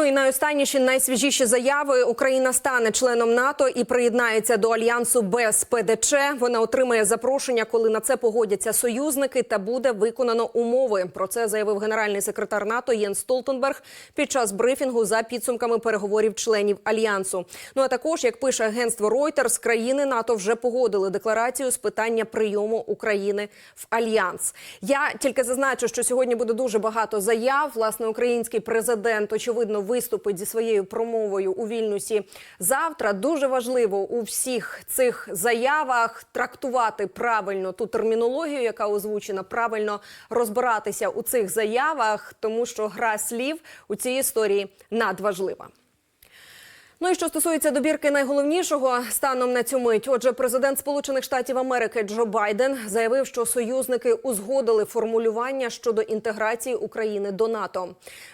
Ну і найостанніші найсвіжіші заяви. Україна стане членом НАТО і приєднається до альянсу без ПДЧ. Вона отримає запрошення, коли на це погодяться союзники, та буде виконано умови. Про це заявив генеральний секретар НАТО Єн Столтенберг під час брифінгу за підсумками переговорів членів альянсу. Ну а також, як пише агентство Reuters, країни НАТО вже погодили декларацію з питання прийому України в альянс. Я тільки зазначу, що сьогодні буде дуже багато заяв. Власне, український президент очевидно виступить зі своєю промовою у Вільнюсі завтра. Дуже важливо у всіх цих заявах трактувати правильно ту термінологію, яка озвучена, правильно розбиратися у цих заявах, тому що гра слів у цій історії надважлива. Ну і що стосується добірки найголовнішого станом на цю мить, отже, президент Сполучених Штатів Америки Джо Байден заявив, що союзники узгодили формулювання щодо інтеграції України до НАТО.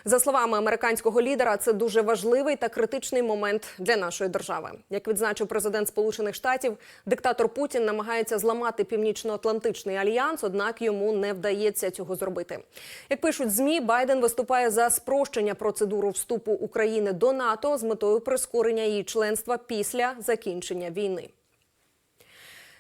За словами американського лідера, це дуже важливий та критичний момент для нашої держави. Як відзначив президент Сполучених Штатів, диктатор Путін намагається зламати північно-атлантичний альянс, однак йому не вдається цього зробити. Як пишуть змі, Байден виступає за спрощення процедуру вступу України до НАТО з метою прискорення її членства після закінчення війни.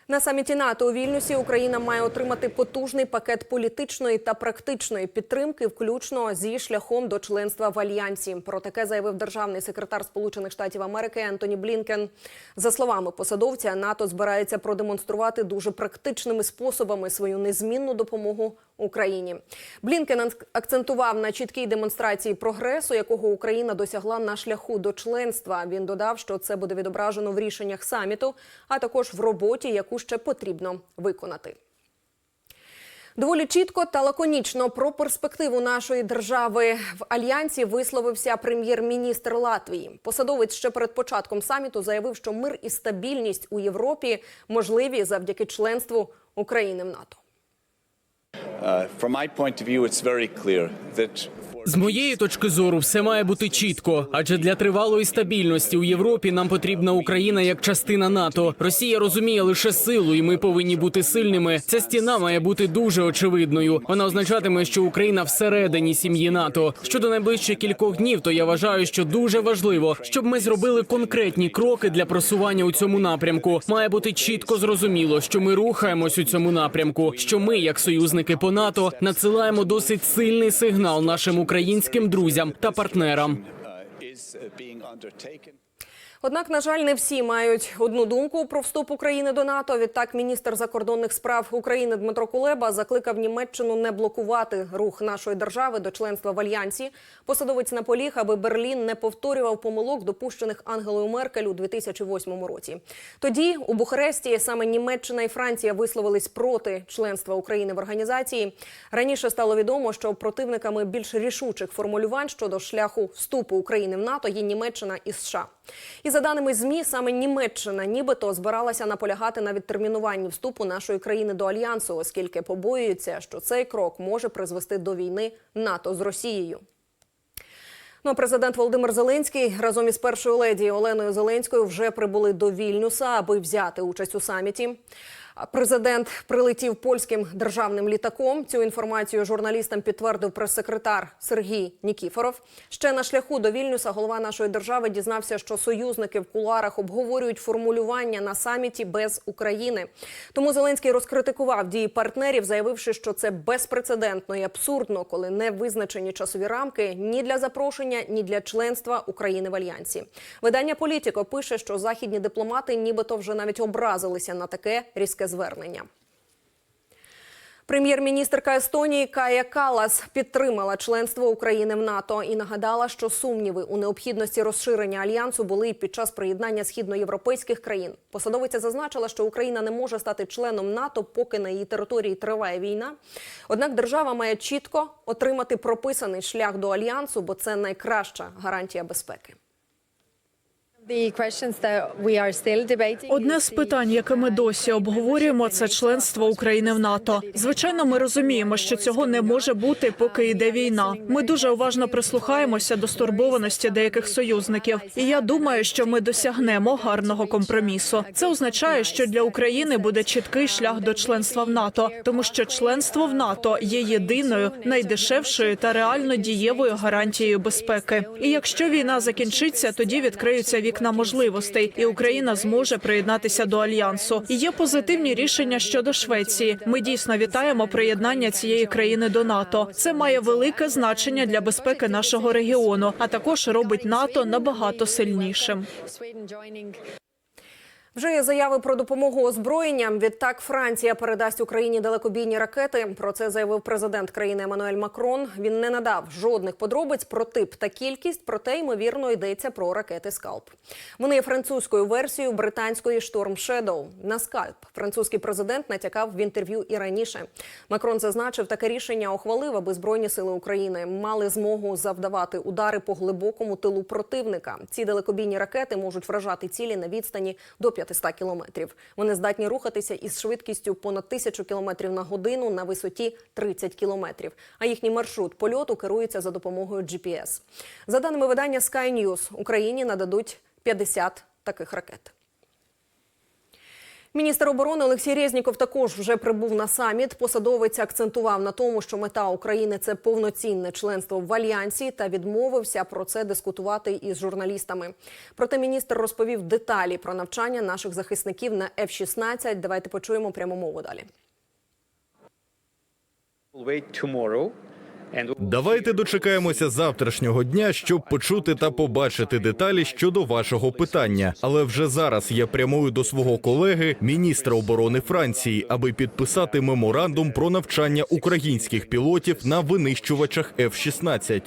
На саміті НАТО у Вільнюсі Україна має отримати потужний пакет політичної та практичної підтримки, включно зі шляхом до членства в альянсі. Про таке заявив державний секретар Сполучених Штатів Америки Ентоні Блінкен. За словами посадовця, НАТО збирається продемонструвати дуже практичними способами свою незмінну допомогу Україні. Блінкен акцентував на чіткій демонстрації прогресу, якого Україна досягла на шляху до членства. Він додав, що це буде відображено в рішеннях саміту, а також в роботі, яку ще потрібно виконати. Доволі чітко та лаконічно про перспективу нашої держави в альянсі висловився прем'єр-міністр Латвії. Посадовець ще перед початком саміту заявив, що мир і стабільність у Європі можливі завдяки членству України в НАТО. Uh, from my point of view, it's very clear that З моєї точки зору, все має бути чітко, адже для тривалої стабільності у Європі нам потрібна Україна як частина НАТО. Росія розуміє лише силу, і ми повинні бути сильними. Ця стіна має бути дуже очевидною. Вона означатиме, що Україна всередині сім'ї НАТО. Щодо найближчих кількох днів, то я вважаю, що дуже важливо, щоб ми зробили конкретні кроки для просування у цьому напрямку. Має бути чітко зрозуміло, що ми рухаємось у цьому напрямку. Що ми, як союзники по НАТО, надсилаємо досить сильний сигнал нашим українським друзям та партнерам. Однак, на жаль, не всі мають одну думку про вступ України до НАТО. Відтак, міністр закордонних справ України Дмитро Кулеба закликав Німеччину не блокувати рух нашої держави до членства в альянсі. Посадовець наполіг, аби Берлін не повторював помилок, допущених Ангелою Меркель у 2008 році. Тоді у Бухаресті саме Німеччина і Франція висловились проти членства України в організації. Раніше стало відомо, що противниками більш рішучих формулювань щодо шляху вступу України в НАТО є Німеччина і США. І за даними змі, саме Німеччина нібито збиралася наполягати на відтермінуванні вступу нашої країни до альянсу, оскільки побоюється, що цей крок може призвести до війни НАТО з Росією. Ну, президент Володимир Зеленський разом із першою леді Оленою Зеленською вже прибули до Вільнюса, аби взяти участь у саміті. Президент прилетів польським державним літаком. Цю інформацію журналістам підтвердив прес-секретар Сергій Нікіфоров. Ще на шляху до Вільнюса голова нашої держави дізнався, що союзники в куларах обговорюють формулювання на саміті без України. Тому Зеленський розкритикував дії партнерів, заявивши, що це безпрецедентно і абсурдно, коли не визначені часові рамки ні для запрошення, ні для членства України в альянсі. Видання Політіко пише, що західні дипломати нібито вже навіть образилися на таке різке звернення. Прем'єр-міністрка Естонії Кая Калас підтримала членство України в НАТО і нагадала, що сумніви у необхідності розширення альянсу були під час приєднання східноєвропейських країн. Посадовиця зазначила, що Україна не може стати членом НАТО, поки на її території триває війна. Однак держава має чітко отримати прописаний шлях до альянсу, бо це найкраща гарантія безпеки. Одне з питань, яке ми досі обговорюємо, це членство України в НАТО. Звичайно, ми розуміємо, що цього не може бути, поки йде війна. Ми дуже уважно прислухаємося до стурбованості деяких союзників. І я думаю, що ми досягнемо гарного компромісу. Це означає, що для України буде чіткий шлях до членства в НАТО, тому що членство в НАТО є єдиною, найдешевшою та реально дієвою гарантією безпеки. І якщо війна закінчиться, тоді відкриються вікна можливостей, і Україна зможе приєднатися до альянсу. І є позитивні рішення щодо Швеції. Ми дійсно вітаємо приєднання цієї країни до НАТО. Це має велике значення для безпеки нашого регіону, а також робить НАТО набагато сильнішим. Вже є заяви про допомогу озброєнням. Відтак Франція передасть Україні далекобійні ракети. Про це заявив президент країни Еммануель Макрон. Він не надав жодних подробиць про тип та кількість, проте ймовірно йдеться про ракети Скалп. Вони є французькою версією британської Storm Shadow. На скальп французький президент натякав в інтерв'ю і раніше. Макрон зазначив, таке рішення ухвалив, аби збройні сили України мали змогу завдавати удари по глибокому тилу противника. Ці далекобійні ракети можуть вражати цілі на відстані до 500 кілометрів. Вони здатні рухатися із швидкістю понад тисячу кілометрів на годину на висоті 30 кілометрів. А їхній маршрут польоту керується за допомогою GPS. За даними видання Sky News, Україні нададуть 50 таких ракет. Міністр оборони Олексій Резніков також вже прибув на саміт. Посадовець акцентував на тому, що мета України це повноцінне членство в альянсі та відмовився про це дискутувати із журналістами. Проте міністр розповів деталі про навчання наших захисників на F-16. Давайте почуємо пряму мову далі. Давайте дочекаємося завтрашнього дня, щоб почути та побачити деталі щодо вашого питання. Але вже зараз я прямую до свого колеги, міністра оборони Франції, аби підписати меморандум про навчання українських пілотів на винищувачах F-16.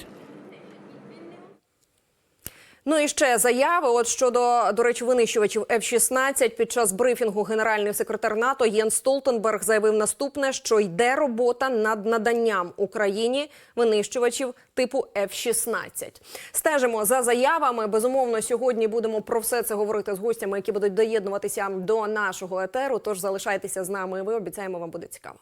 Ну і ще заяви. От щодо до речі, винищувачів F-16 під час брифінгу генеральний секретар НАТО Єн Столтенберг заявив наступне, що йде робота над наданням Україні винищувачів типу F-16. Стежимо за заявами. Безумовно, сьогодні будемо про все це говорити з гостями, які будуть доєднуватися до нашого етеру. Тож залишайтеся з нами. Ви обіцяємо, вам буде цікаво.